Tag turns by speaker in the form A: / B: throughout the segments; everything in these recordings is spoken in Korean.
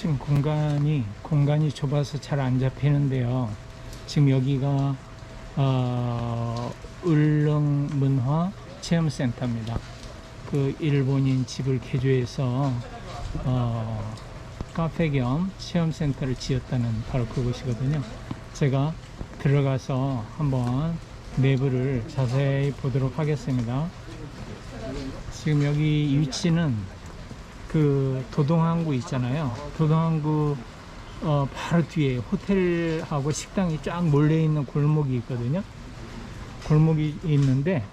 A: 지금 공간이 공간이 좁아서 잘 안 잡히는데요. 지금 여기가 어, 울릉문화 체험센터입니다. 그 일본인 집을 개조해서 어, 카페 겸 체험센터를 지었다는 바로 그곳이거든요. 제가 들어가서 한번 내부를 자세히 보도록 하겠습니다. 지금 여기 위치는 그 도동항구 있잖아요. 도동항구 어, 바로 뒤에 호텔하고 식당이 쫙 몰려 있는 골목이 있거든요. 골목이 있는데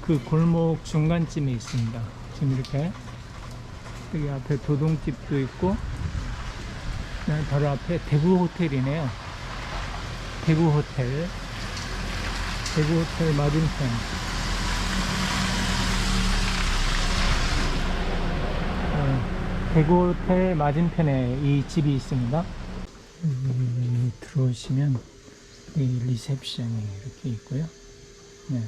A: 그 골목 중간쯤에 있습니다. 지금 이렇게 여기 앞에 도동집도 있고 바로 앞에 대구 호텔이네요. 대구 호텔 대구 호텔 맞은편 어, 대구 호텔 맞은편에 이 집이 있습니다. 음, 들어오시면 이 리셉션이 이렇게 있고요. 네.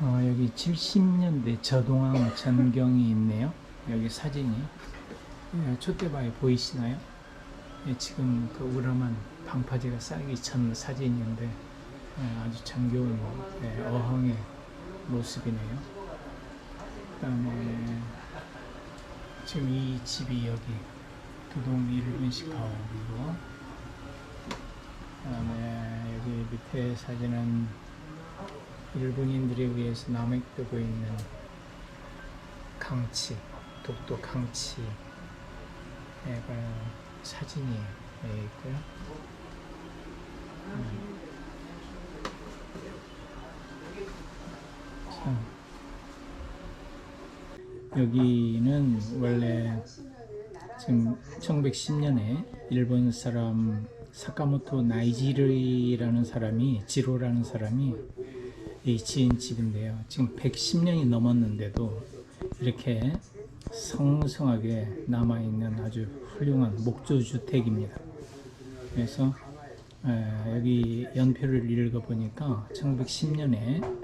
A: 어, 여기 70년대 저동항 전경이 있네요. 여기 사진이 예, 촛대바위 보이시나요? 예, 지금 그 우람한 방파제가 쌓이기 전 사진인데 예, 아주 정겨운 예, 어항의 모습이네요. 그다음에 지금 이 집이 여기 두동 일본식 가옥이고 그다음에 여기 밑에 사진은 일본인들에 의해서 남획되고 있는 강치, 독도 관한 사진이 예, 있고요. 음. 참. 여기는 원래 지금 1910년에 일본 사람 사카모토 나이지르이라는 사람이 지로라는 사람이 이 지은 집인데요. 지금 110년이 넘었는데도 이렇게 성성하게 남아있는 아주 훌륭한 목조 주택입니다. 그래서 에, 여기 연표를 읽어보니까 1910년에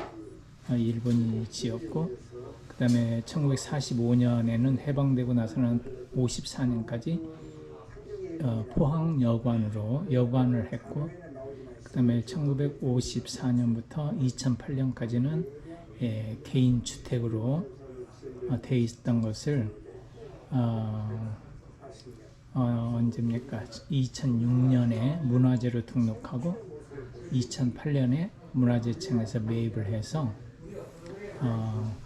A: 일본이 지었고 그 다음에 1945년에는 해방되고 나서는 54년까지 어, 포항 여관으로 여관을 했고 그 다음에 1954년부터 2008년까지는 예, 개인 주택으로 어, 돼 있던 것을 어, 어, 언제입니까? 2006년에 문화재로 등록하고 2008년에 문화재청에서 매입을 해서 어,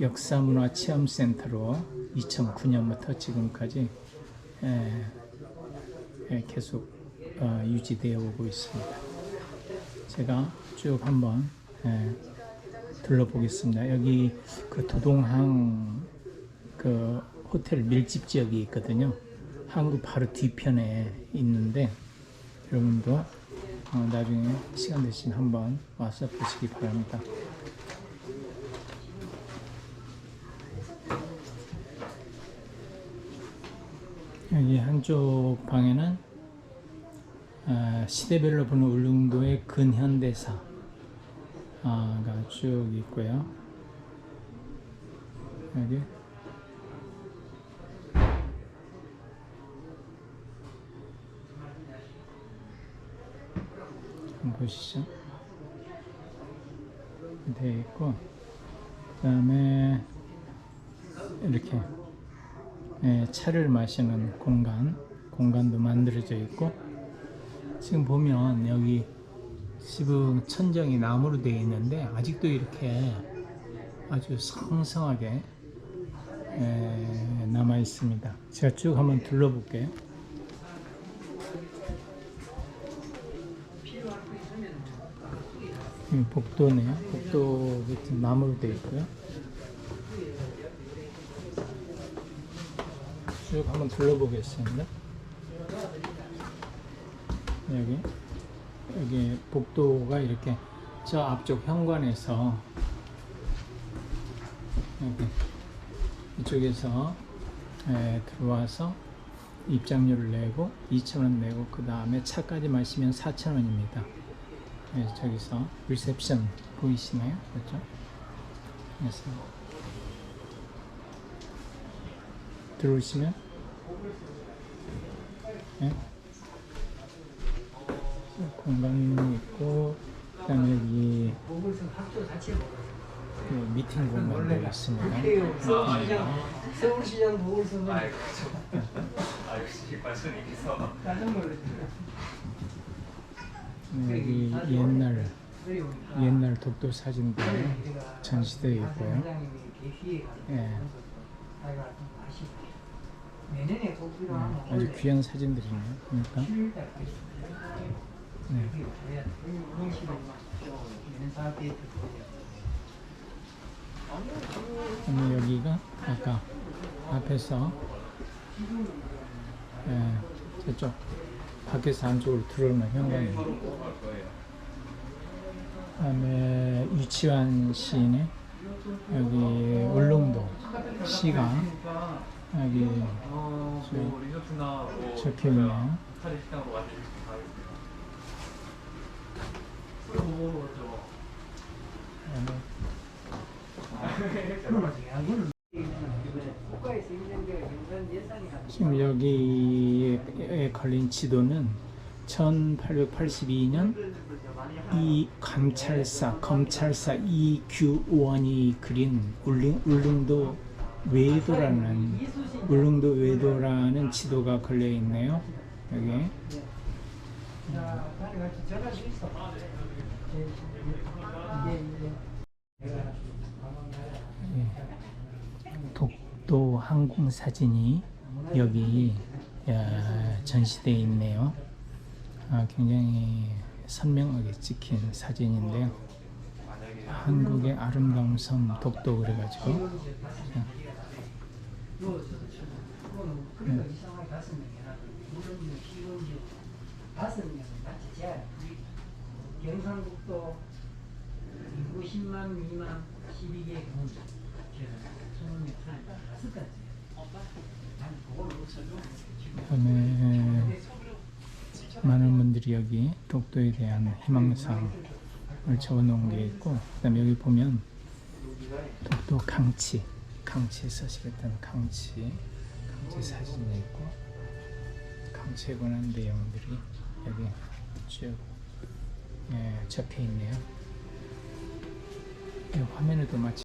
A: 역사문화체험센터로 2009년부터 지금까지 예, 예, 계속 어, 유지되어 오고 있습니다. 제가 쭉 한번 예, 둘러보겠습니다. 여기 그 도동항 그 호텔 밀집 지역이 있거든요. 항구 바로 뒤편에 있는데 여러분도 어, 나중에 시간 되시면 한번 와서 보시기 바랍니다. 여기 한쪽 방에는 아, 시대별로 보는 울릉도의 근현대사 가 쭉 있고요. 여기 보시죠. 되어 있고 그 다음에 이렇게 예, 차를 마시는 공간 공간도 만들어져 있고 지금 보면 여기 지금 천정이 나무로 되어 있는데 아직도 이렇게 아주 성성하게 예, 남아 있습니다. 제가 쭉 한번 둘러볼게요. 이 복도네요. 복도 같은 나무로 되어 있고요. 쭉 한번 둘러보겠습니다. 여기 여기 복도가 이렇게 저 앞쪽 현관에서 여기 이쪽에서 에, 들어와서 입장료를 내고 2,000원 내고 그 다음에 차까지 마시면 4,000원입니다. 네, 저기서 리셉션 보이시나요? 그렇죠? 그래서 들어오시면 네? 공간이 있고 그다음에
B: 자체가
A: 그 미팅 공간도 있습니다.
B: 서울시장
C: 아이고 저 아, 역시
B: 자전거를
A: 여기 옛날
B: 내려오니까
A: 옛날 독도 사진도 전시되어 있고요. 예. 음, 아주 귀한 사진들이네요. 그러니까
B: 7일달
A: 네. 여기가 아까 앞에서 예, 저쪽 밖에서 안쪽으로 들어오는 현관입니다. 그다음에 유치원 시인의 여기 울릉도 시강 여기
C: 어, 뭐 리조트나 뭐
A: 적혀 있네요. 지금 여기에 걸린 지도는 1882년 이 감찰사 검찰사 이규원이 그린 울릉, 울릉도 외도라는 울릉도 외도라는 지도가 걸려 있네요. 여기
B: 자, 빨리 같이 전화 수 있어. 예, 예, 예.
A: 예. 독도 항공 사진이 여기 야, 전시되어 있네요. 아, 굉장히 선명하게 찍힌 사진인데요. 한국의 아름다운 섬 독도 그래가지고 자,
B: 다섯 명은 같이 재야 경상북도 인구 10만 미만 12개 군 20명 사는 다섯 가지 난 그걸
A: 많은 분들이 여기 독도에 대한 희망사항을 적어놓은 게 있고 그다음에 여기 보면 독도 강치 강치에 서시겠다는 강치 강치 사진이 있고 강치에 관한 내용들이 여기 쭉 예, 적혀 있네요. 이 화면에도 마치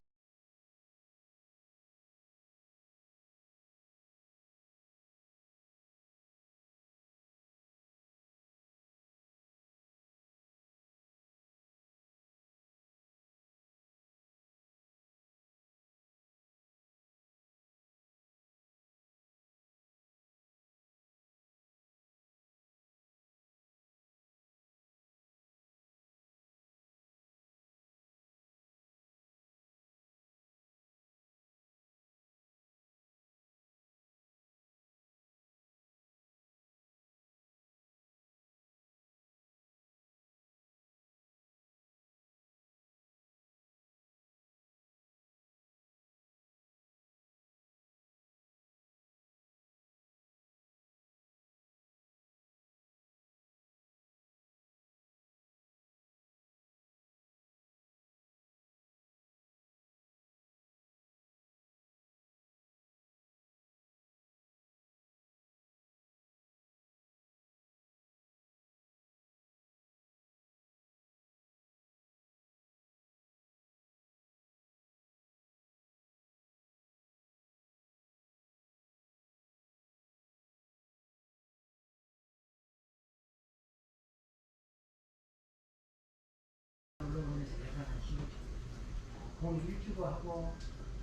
B: 공 일주고 하고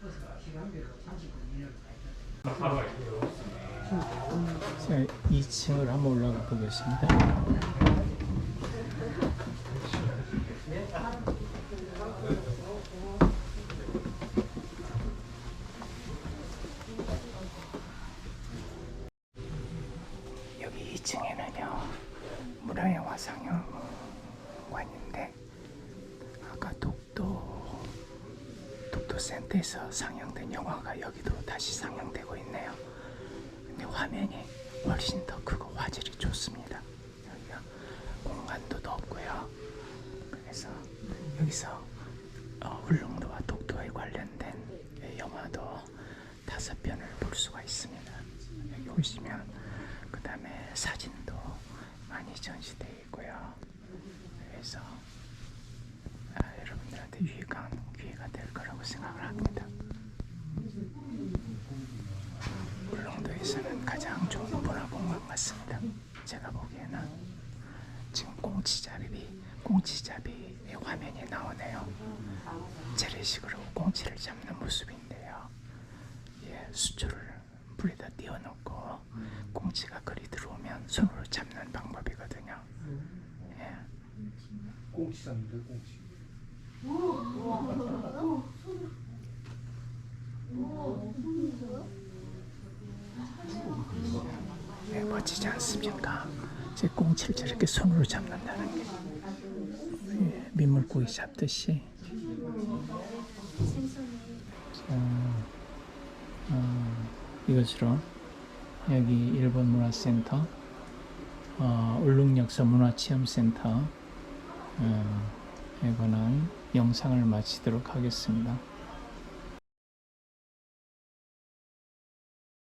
B: 버스가 시간별로 30분 이내로.
C: 바로 알게요.
A: 자, 2층을 한번 올라가 보겠습니다. 여기 2층에는요 문화영화 상영관인데 아까 독도 센터에서 상영된 영화가 여기도 다시 상영되고 있네요. 근데 화면이 훨씬 더 크고 화질이 좋습니다. 여기가 공간도 높고요. 그래서 여기서 어, 울릉도와 독도에 관련된 영화도 다섯 편을 볼 수가 있습니다. 여기 오시면 그 다음에 사진도 많이 전시되어 있고요. 그래서 아, 여러분들한테 유익한 생각을 합니다. 울릉도에서는 가장 좋은 문화공간 같습니다. 제가 보기에는 지금 꽁치잡이 꽁치잡이의 화면이 나오네요. 재래식으로 꽁치를 잡는 모습인데요. 예, 수초를 불에다 띄워놓고 꽁치가 그리 들어오면 손으로 잡는 방법이거든요. 예.
D: 꽁치상인데 꽁치.
A: 네, 멋지지 않습니까? 제 꽁치를 저렇게 손으로 잡는다는 게 예, 민물고기 잡듯이 자, 어, 이것으로 여기 일본 문화센터 어, 울릉역사 문화체험센터 어, 에 관한 영상을 마치도록 하겠습니다.